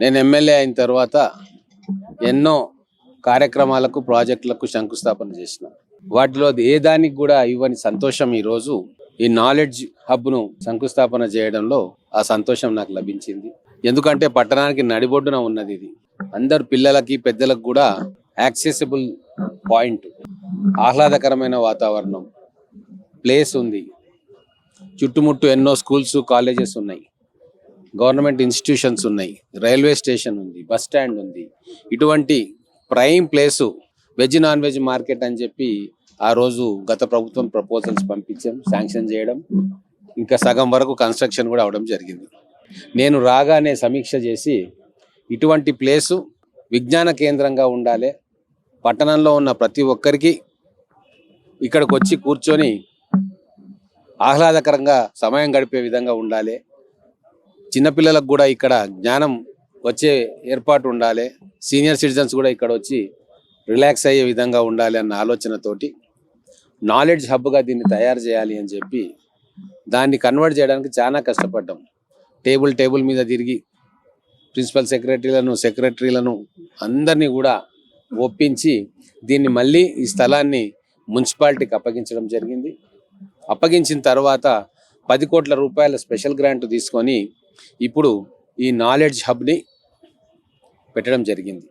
నేను ఎమ్మెల్యే అయిన తర్వాత ఎన్నో కార్యక్రమాలకు ప్రాజెక్టులకు శంకుస్థాపన చేసిన. వాటిలో ఏ దానికి కూడా ఇవ్వని సంతోషం ఈరోజు ఈ నాలెడ్జ్ హబ్ను శంకుస్థాపన చేయడంలో ఆ సంతోషం నాకు లభించింది. ఎందుకంటే పట్టణానికి నడిబొడ్డున ఉన్నది ఇది. అందరు పిల్లలకి పెద్దలకు కూడా యాక్సెసిబుల్ పాయింట్ ఆహ్లాదకరమైన వాతావరణం. ప్లేస్ ఉంది. చుట్టుముట్టు ఎన్నో స్కూల్స్ కాలేజెస్ ఉన్నాయి. గవర్నమెంట్ ఇన్స్టిట్యూషన్స్ ఉన్నాయి. రైల్వే స్టేషన్ ఉంది బస్ స్టాండ్ ఉంది. ఇటువంటి prime place veg non veg market అని చెప్పి ఆ రోజు గత ప్రభుత్వం ప్రపోజల్స్ పంపించాం శాంక్షన్ చేయడం. ఇంకా సగం వరకు కన్స్ట్రక్షన్ కూడా అవడం జరిగింది. నేను రాగానే సమీక్ష చేసి ఇటువంటి ప్లేసు విజ్ఞాన కేంద్రంగా ఉండాలి. పట్టణంలో ఉన్న ప్రతి ఒక్కరికి ఇక్కడికి వచ్చి కూర్చొని ఆహ్లాదకరంగా సమయం గడిపే విధంగా ఉండాలి. చిన్నపిల్లలకు కూడా ఇక్కడ జ్ఞానం వచ్చే ఏర్పాటు ఉండాలి. సీనియర్ సిటిజన్స్ కూడా ఇక్కడ వచ్చి రిలాక్స్ అయ్యే విధంగా ఉండాలి అన్న ఆలోచనతోటి నాలెడ్జ్ హబ్గా దీన్ని తయారు చేయాలి అని చెప్పి దాన్ని కన్వర్ట్ చేయడానికి చాలా కష్టపడ్డాం. టేబుల్ టేబుల్ మీద తిరిగి ప్రిన్సిపల్ సెక్రటరీలను సెక్రటరీలను అందరినీ కూడా ఒప్పించి దీన్ని మళ్ళీ ఈ స్థలాన్ని మున్సిపాలిటీకి అప్పగించడం జరిగింది. అప్పగించిన తర్వాత పది కోట్ల రూపాయల స్పెషల్ గ్రాంట్ తీసుకొని ఇప్పుడు ఈ నాలెడ్జ్ హబ్ని పెట్టడం జరిగింది.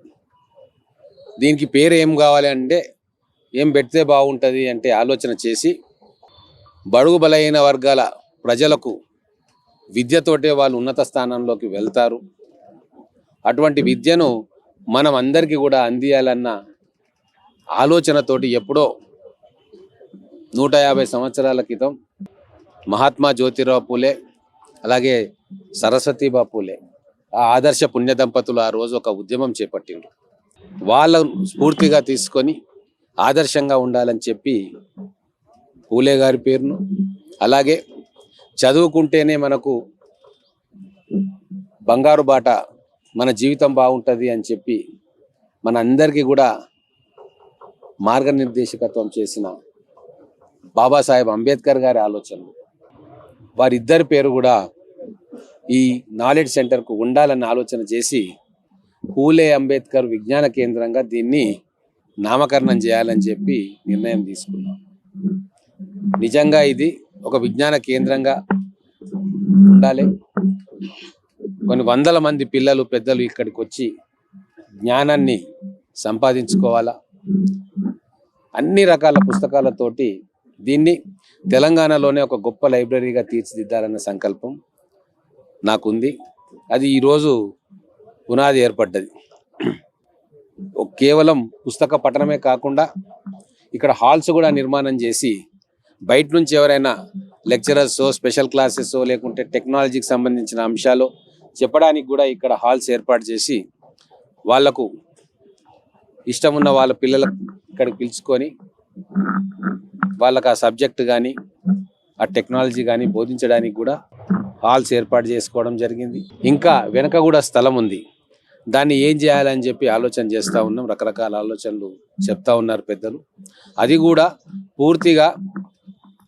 దీనికి పేరు ఏం కావాలి అంటే ఏం పెడితే బాగుంటుంది అంటే ఆలోచన చేసి బడుగు బలైన వర్గాల ప్రజలకు విద్యతోటే వాళ్ళు ఉన్నత స్థానంలోకి వెళ్తారు. అటువంటి విద్యను మనం అందరికీ కూడా అందియాలన్న ఆలోచనతోటి ఎప్పుడో నూట యాభై సంవత్సరాల క్రితం మహాత్మా జ్యోతిరావు పూలే అలాగే సరస్వతి పూలే ఆ ఆదర్శ పుణ్య దంపతులు ఆ రోజు ఒక ఉద్యమం చేపట్టిండు వాళ్ళ స్ఫూర్తిగా తీసుకొని ఆదర్శంగా ఉండాలని చెప్పి పూలే గారి పేరును అలాగే చదువుకుంటేనే మనకు బంగారు బాట మన జీవితం బాగుంటుంది అని చెప్పి మన అందరికీ కూడా మార్గనిర్దేశకత్వం చేసిన బాబాసాహెబ్ అంబేద్కర్ గారి ఆలోచనలు. వారిద్దరి పేరు కూడా ఈ నాలెడ్జ్ సెంటర్కు ఉండాలన్న ఆలోచన చేసి పూలే అంబేద్కర్ విజ్ఞాన కేంద్రంగా దీన్ని నామకరణం చేయాలని చెప్పి నిర్ణయం తీసుకున్నాం. నిజంగా ఇది ఒక విజ్ఞాన కేంద్రంగా ఉండాలి. కొన్ని వందల మంది పిల్లలు పెద్దలు ఇక్కడికి వచ్చి జ్ఞానాన్ని సంపాదించుకోవాలా? అన్ని రకాల పుస్తకాలతోటి దీన్ని తెలంగాణలోనే ఒక గొప్ప లైబ్రరీగా తీర్చిదిద్దాలన్న సంకల్పం. నాకుంది. అది ఈరోజు పునాది ఏర్పడ్డది. కేవలం పుస్తక పఠనమే కాకుండా ఇక్కడ హాల్స్ కూడా నిర్మాణం చేసి బయట నుంచి ఎవరైనా లెక్చరర్స్ స్పెషల్ క్లాసెస్ లేకుంటే టెక్నాలజీకి సంబంధించిన అంశాలు చెప్పడానికి కూడా ఇక్కడ హాల్స్ ఏర్పాటు చేసి వాళ్ళకు ఇష్టం ఉన్న వాళ్ళ పిల్లలకు ఇక్కడికి పిలుచుకొని వాళ్ళకు ఆ సబ్జెక్ట్ కానీ ఆ టెక్నాలజీ కానీ బోధించడానికి కూడా హాల్స్ ఏర్పాటు చేసుకోవడం జరిగింది. ఇంకా వెనక కూడా స్థలం ఉంది. దాన్ని ఏం చేయాలని చెప్పి ఆలోచన చేస్తూ ఉన్నాం. రకరకాల ఆలోచనలు చెప్తా ఉన్నారు పెద్దలు. అది కూడా పూర్తిగా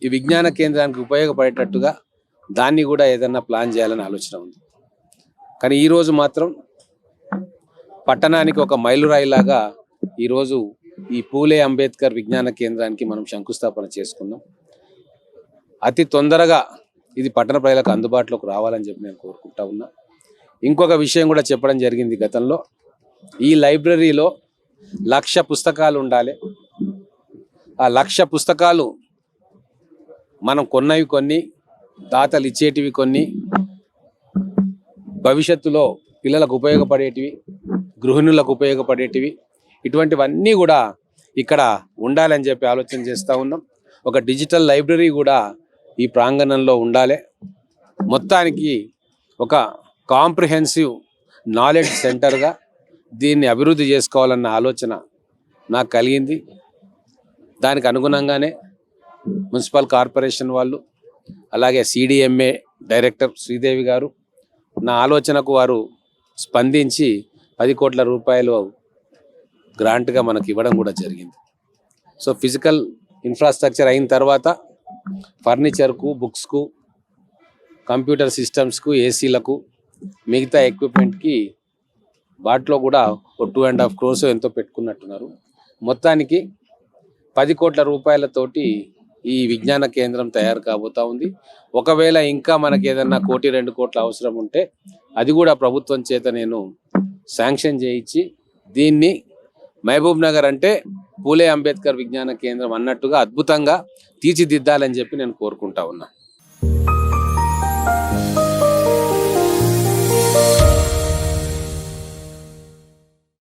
ఈ విజ్ఞాన కేంద్రానికి ఉపయోగపడేటట్టుగా దాన్ని కూడా ఏదన్నా ప్లాన్ చేయాలని ఆలోచన ఉంది. కానీ ఈరోజు మాత్రం పట్టణానికి ఒక మైలురాయిలాగా ఈరోజు ఈ పూలే అంబేద్కర్ విజ్ఞాన కేంద్రానికి మనం శంకుస్థాపన చేసుకున్నాం. అతి తొందరగా ఇది పట్టణ ప్రజలకు అందుబాటులోకి రావాలని చెప్పి నేను కోరుకుంటా ఉన్నా. ఇంకొక విషయం కూడా చెప్పడం జరిగింది గతంలో. ఈ లైబ్రరీలో లక్ష పుస్తకాలు ఉండాలి. ఆ లక్ష పుస్తకాలు మనం కొన్నవి కొన్ని దాతలు ఇచ్చేటివి కొన్ని భవిష్యత్తులో పిల్లలకు ఉపయోగపడేటివి గృహిణులకు ఉపయోగపడేటివి ఇటువంటివన్నీ కూడా ఇక్కడ ఉండాలని చెప్పి ఆలోచన చేస్తూ ఉన్నాం. ఒక డిజిటల్ లైబ్రరీ కూడా ఈ ప్రాంగణంలో ఉండాలి. మొత్తానికి ఒక కాంప్రిహెన్సివ్ నాలెడ్జ్ సెంటర్గా దీన్ని అభివృద్ధి చేసుకోవాలన్న ఆలోచన నాకు కలిగింది. దానికి అనుగుణంగానే మున్సిపల్ కార్పొరేషన్ వాళ్ళు అలాగే సిడిఎంఏ డైరెక్టర్ శ్రీదేవి గారు నా ఆలోచనకు వారు స్పందించి పది కోట్ల రూపాయలు గ్రాంట్గా మనకి ఇవ్వడం కూడా జరిగింది. సో ఫిజికల్ ఇన్ఫ్రాస్ట్రక్చర్ అయిన తర్వాత ఫర్నిచర్కు బుక్స్కు కంప్యూటర్ సిస్టమ్స్కు ఏసీలకు మిగతా ఎక్విప్మెంట్కి వాటిలో కూడా ఒక టూ అండ్ హాఫ్ క్రోర్స్ ఎంతో పెట్టుకున్నట్టున్నారు. మొత్తానికి పది కోట్ల రూపాయలతోటి ఈ విజ్ఞాన కేంద్రం తయారు కాబోతా ఉంది. ఒకవేళ ఇంకా మనకి ఏదన్నా కోటి రెండు కోట్ల అవసరం ఉంటే అది కూడా ప్రభుత్వం చేత నేను శాంక్షన్ చేయించి దీన్ని మహబూబ్ నగర్ అంటే పూలే అంబేద్కర్ విజ్ఞాన కేంద్రం అన్నట్టుగా అద్భుతంగా తీర్చిదిద్దాలని చెప్పి నేను కోరుకుంటా ఉన్నా.